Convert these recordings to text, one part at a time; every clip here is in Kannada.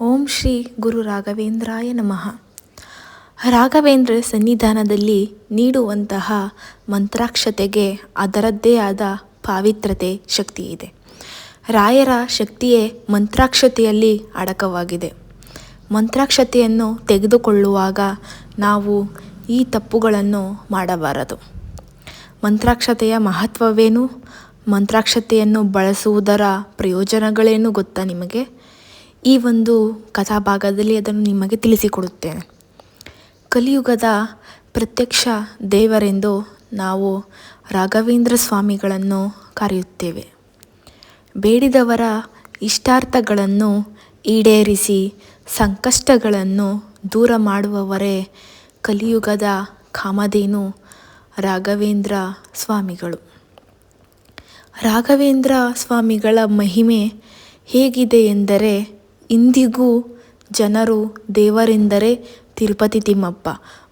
ಓಂ ಶ್ರೀ ಗುರು ರಾಘವೇಂದ್ರಾಯ ನಮಃ. ರಾಘವೇಂದ್ರ ಸನ್ನಿಧಾನದಲ್ಲಿ ನೀಡುವಂತಹ ಮಂತ್ರಾಕ್ಷತೆಗೆ ಅದರದ್ದೇ ಆದ ಪಾವಿತ್ರತೆ ಶಕ್ತಿ ಇದೆ. ರಾಯರ ಶಕ್ತಿಯೇ ಮಂತ್ರಾಕ್ಷತೆಯಲ್ಲಿ ಅಡಕವಾಗಿದೆ. ಮಂತ್ರಾಕ್ಷತೆಯನ್ನು ತೆಗೆದುಕೊಳ್ಳುವಾಗ ನಾವು ಈ ತಪ್ಪುಗಳನ್ನು ಮಾಡಬಾರದು. ಮಂತ್ರಾಕ್ಷತೆಯ ಮಹತ್ವವೇನು? ಮಂತ್ರಾಕ್ಷತೆಯನ್ನು ಬಳಸುವುದರ ಪ್ರಯೋಜನಗಳೇನು ಗೊತ್ತಾ ನಿಮಗೆ? ಈ ಒಂದು ಕಥಾಭಾಗದಲ್ಲಿ ಅದನ್ನು ನಿಮಗೆ ತಿಳಿಸಿಕೊಡುತ್ತೇನೆ. ಕಲಿಯುಗದ ಪ್ರತ್ಯಕ್ಷ ದೇವರೆಂದು ನಾವು ರಾಘವೇಂದ್ರ ಸ್ವಾಮಿಗಳನ್ನು ಕರೆಯುತ್ತೇವೆ. ಬೇಡಿದವರ ಇಷ್ಟಾರ್ಥಗಳನ್ನು ಈಡೇರಿಸಿ ಸಂಕಷ್ಟಗಳನ್ನು ದೂರ ಮಾಡುವವರೇ ಕಲಿಯುಗದ ಕಾಮಧೇನು ರಾಘವೇಂದ್ರ ಸ್ವಾಮಿಗಳು. ರಾಘವೇಂದ್ರ ಸ್ವಾಮಿಗಳ ಮಹಿಮೆ ಹೇಗಿದೆ ಎಂದರೆ ಇಂದಿಗೂ ಜನರು ದೇವರೆಂದರೆ ತಿರುಪತಿ ತಿಮ್ಮಪ್ಪ,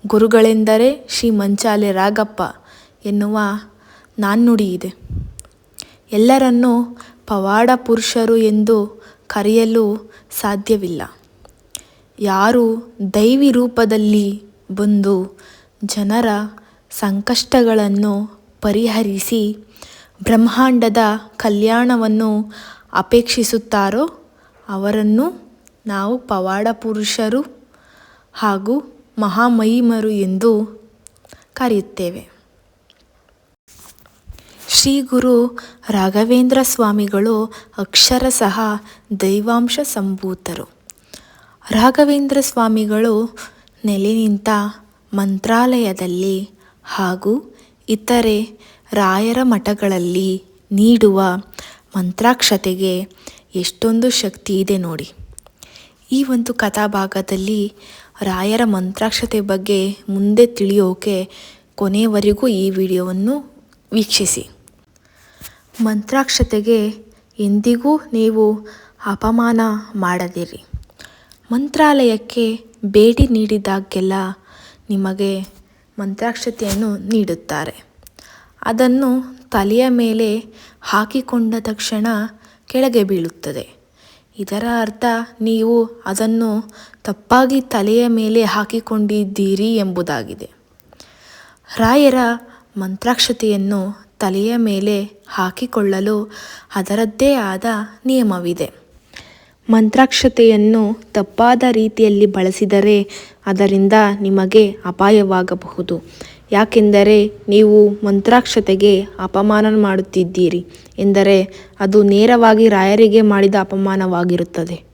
ಗುರುಗಳೆಂದರೆ ಶ್ರೀ ಮಂಚಾಲೆ ರಾಗಪ್ಪ ಎನ್ನುವ ನಾಣ್ಣುಡಿ ಇದೆ ಎಲ್ಲರನ್ನೂ ಪವಾಡ ಪುರುಷರು ಎಂದು ಕರೆಯಲು ಸಾಧ್ಯವಿಲ್ಲ. ಯಾರು ದೈವಿ ರೂಪದಲ್ಲಿ ಬಂದು ಜನರ ಸಂಕಷ್ಟಗಳನ್ನು ಪರಿಹರಿಸಿ ಬ್ರಹ್ಮಾಂಡದ ಕಲ್ಯಾಣವನ್ನು ಅಪೇಕ್ಷಿಸುತ್ತಾರೋ ಅವರನ್ನು ನಾವು ಪವಾಡ ಪುರುಷರು ಹಾಗೂ ಮಹಾಮಹಿಮರು ಎಂದು ಕರೆಯುತ್ತೇವೆ. ಶ್ರೀ ಗುರು ರಾಘವೇಂದ್ರ ಸ್ವಾಮಿಗಳು ಅಕ್ಷರಶಃ ದೈವಾಂಶ ಸಂಭೂತರು. ರಾಘವೇಂದ್ರ ಸ್ವಾಮಿಗಳು ನೆಲೆ ನಿಂತ ಮಂತ್ರಾಲಯದಲ್ಲಿ ಹಾಗೂ ಇತರೆ ರಾಯರ ಮಠಗಳಲ್ಲಿ ನೀಡುವ ಮಂತ್ರಾಕ್ಷತೆಗೆ ಎಷ್ಟೊಂದು ಶಕ್ತಿ ಇದೆ ನೋಡಿ. ಈ ಒಂದು ಕಥಾಭಾಗದಲ್ಲಿ ರಾಯರ ಮಂತ್ರಾಕ್ಷತೆ ಬಗ್ಗೆ ಮುಂದೆ ತಿಳಿಯೋಕೆ ಕೊನೆಯವರೆಗೂ ಈ ವಿಡಿಯೋವನ್ನು ವೀಕ್ಷಿಸಿ. ಮಂತ್ರಾಕ್ಷತೆಗೆ ಎಂದಿಗೂ ನೀವು ಅಪಮಾನ ಮಾಡದಿರಿ. ಮಂತ್ರಾಲಯಕ್ಕೆ ಭೇಟಿ ನೀಡಿದಾಗೆಲ್ಲ ನಿಮಗೆ ಮಂತ್ರಾಕ್ಷತೆಯನ್ನು ನೀಡುತ್ತಾರೆ. ಅದನ್ನು ತಲೆಯ ಮೇಲೆ ಹಾಕಿಕೊಂಡ ತಕ್ಷಣ ಕೆಳಗೆ ಬೀಳುತ್ತದೆ. ಇದರ ಅರ್ಥ ನೀವು ಅದನ್ನು ತಪ್ಪಾಗಿ ತಲೆಯ ಮೇಲೆ ಹಾಕಿಕೊಂಡಿದ್ದೀರಿ ಎಂಬುದಾಗಿದೆ. ರಾಯರ ಮಂತ್ರಾಕ್ಷತೆಯನ್ನು ತಲೆಯ ಮೇಲೆ ಹಾಕಿಕೊಳ್ಳಲು ಅದರದ್ದೇ ಆದ ನಿಯಮವಿದೆ. ಮಂತ್ರಾಕ್ಷತೆಯನ್ನು ತಪ್ಪಾದ ರೀತಿಯಲ್ಲಿ ಬಳಸಿದರೆ ಅದರಿಂದ ನಿಮಗೆ ಅಪಾಯವಾಗಬಹುದು. ಯಾಕೆಂದರೆ ನೀವು ಮಂತ್ರಾಕ್ಷತೆಗೆ ಅಪಮಾನ ಮಾಡುತ್ತಿದ್ದೀರಿ ಎಂದರೆ ಅದು ನೇರವಾಗಿ ರಾಯರಿಗೆ ಮಾಡಿದ ಅಪಮಾನವಾಗಿರುತ್ತದೆ.